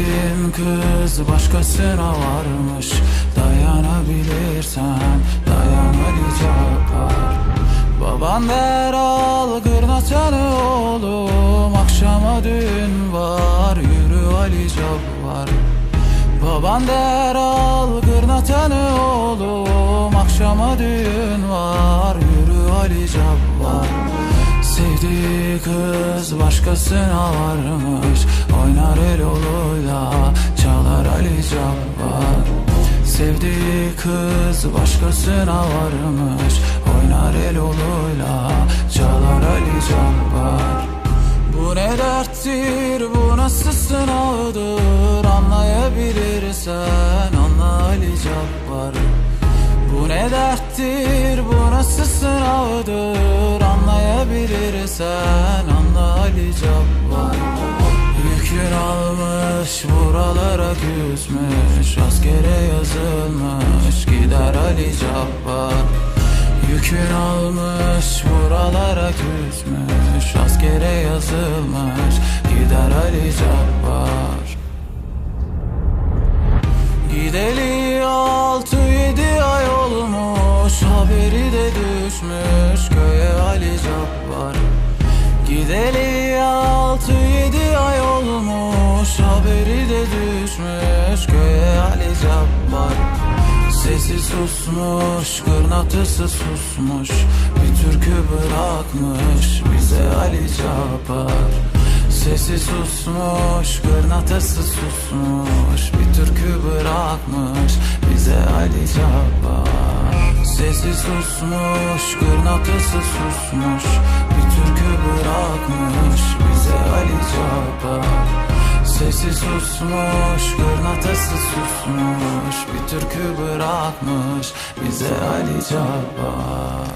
Sevdiğin kız başkasına varmış. Dayanabilirsen dayan Cabbar Baban der al gırnaçanı oğlum. Akşama düğün var yürü Ali Cabbar Baban der al gırnaçanı oğlum. Akşama düğün var yürü Ali Cabbar Sevdiği kız başkasına varmış. Oynar Sevdiği kız başkasına varmış. Oynar el oluyla çalar Ali Cabbar Bu ne derttir bu nasıl sınavdır? Anlayabilirsen anla Ali Cabbar Bu ne derttir bu nasıl sınavdır? Anlayabilirsen anla Ali Cabbar almış buralara küsmüş Askere yazılmış gider Ali Cabbar. Yükün almış buralara küsmüş Askere yazılmış gider Ali Cabbar. Gideli altı yedi ay olmuş Haberi de düşmüş köye Ali Cabbar. Gideli düşmüş köye Ali Cabbar. Sesi susmuş, kırnatısı susmuş. Bir türkü bırakmış bize Ali Cabbar. Sesi susmuş, kırnatısı susmuş. Bir türkü bırakmış bize Ali Cabbar. Sesi susmuş, kırnatısı susmuş. Bir türkü bırakmış bize Ali Cabbar Sesi susmuş, kırnatısı susmuş. Bir türkü bırakmış bize Ali Cabbar